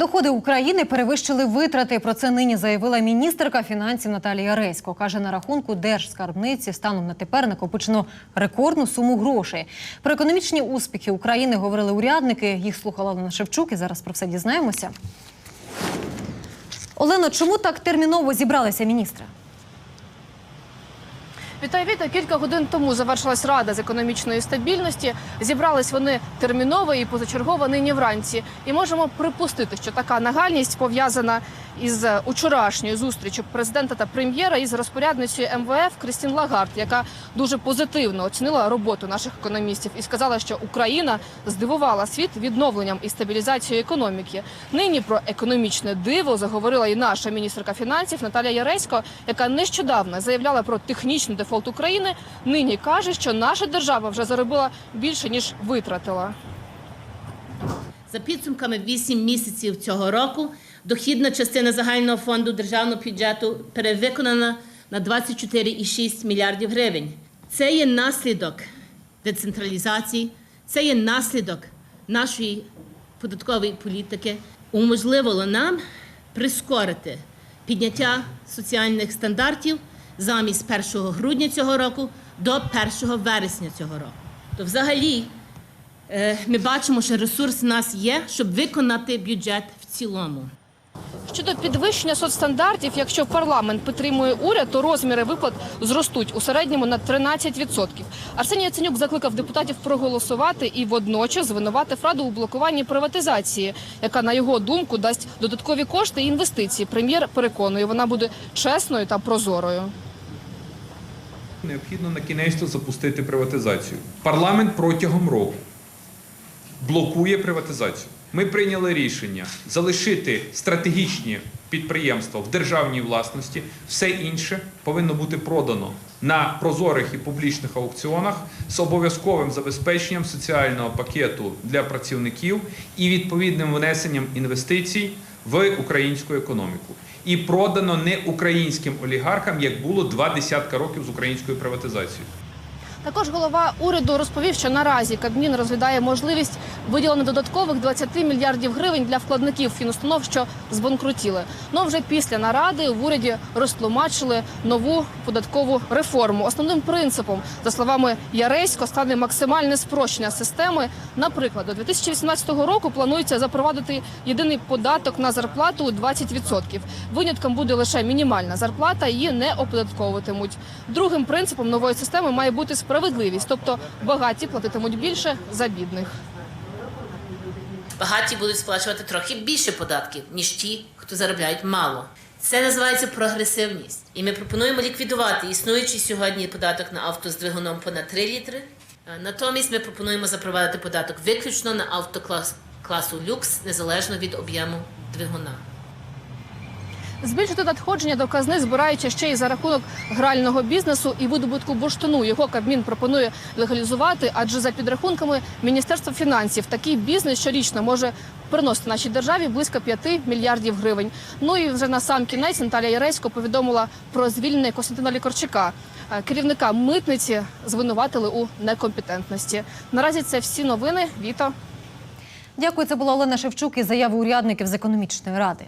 Доходи України перевищили витрати. Про це нині заявила міністерка фінансів Наталія Ресько. Каже, на рахунку держскарбниці станом на тепер накопичено рекордну суму грошей. Про економічні успіхи України говорили урядники. Їх слухала Олена Шевчук. І зараз про все дізнаємося. Олено, чому так терміново зібралися міністри? Вітаю, Віта. Кілька годин тому завершилась рада з економічної стабільності. Зібрались вони терміново і позачергово нині вранці. І можемо припустити, що така нагальність пов'язана із учорашньою зустрічю президента та прем'єра із розпорядницею МВФ Крістін Лагард, яка дуже позитивно оцінила роботу наших економістів і сказала, що Україна здивувала світ відновленням і стабілізацією економіки. Нині про економічне диво заговорила і наша міністерка фінансів Наталія Яресько, яка нещодавно заявляла про технічну технічний дефолт України. Нині каже, що наша держава вже заробила більше ніж витратила. За підсумками 8 місяців цього року дохідна частина загального фонду державного бюджету перевиконана на 24,6 мільярдів гривень. Це є наслідок децентралізації, це є наслідок нашої податкової політики. Уможливило нам прискорити підняття соціальних стандартів замість 1 грудня цього року до 1 вересня цього року. То взагалі Е, Ми бачимо, що ресурс в нас є, щоб виконати бюджет в цілому. Щодо підвищення соцстандартів, якщо парламент підтримує уряд, то розміри виплат зростуть у середньому на 13%. Арсеній Яценюк закликав депутатів проголосувати і водночас звинуватив раду у блокуванні приватизації, яка на його думку дасть додаткові кошти і інвестиції. Прем'єр переконує, вона буде чесною та прозорою. Необхідно на кінець запустити приватизацію. Парламент протягом року блокує приватизацію. Ми прийняли рішення залишити стратегічні підприємства в державній власності. Все інше повинно бути продано на прозорих і публічних аукціонах з обов'язковим забезпеченням соціального пакету для працівників і відповідним внесенням інвестицій в українську економіку. І продано не українським олігархам, як було два десятка років з українською приватизацією. Також голова уряду розповів, що наразі Кабмін розглядає можливість виділення додаткових 20 мільярдів гривень для вкладників фінустанов, що збанкрутіли. Ну вже після наради в уряді розтлумачили нову податкову реформу. Основним принципом, за словами Яресько, стане максимальне спрощення системи. Наприклад, до 2018 року планується запровадити єдиний податок на зарплату у 20%. Винятком буде лише мінімальна зарплата, її не оподатковуватимуть. Другим принципом нової системи має бути справедливість, тобто багаті платитимуть більше за бідних. Багаті будуть сплачувати трохи більше податків, ніж ті, хто заробляють мало. Це називається прогресивність. І ми пропонуємо ліквідувати існуючий сьогодні податок на авто з двигуном понад 3 літри. Е, Натомість ми пропонуємо запровадити податок виключно на авто класу люкс, незалежно від об'єму двигуна. Збільшити надходження до казни збираючи ще й за рахунок грального бізнесу і видобутку бурштину. Його Кабмін пропонує легалізувати, адже за підрахунками Міністерства фінансів такий бізнес щорічно може приносити нашій державі близько 5 мільярдів гривень. Ну і вже на сам кінець Наталія Яресько повідомила про звільнення Костянтина Лікорчука. Е, Керівника митниці звинуватили у некомпетентності. Наразі це всі новини. Віто. Дякую. Це була Олена Шевчук і заяви урядників з економічної ради.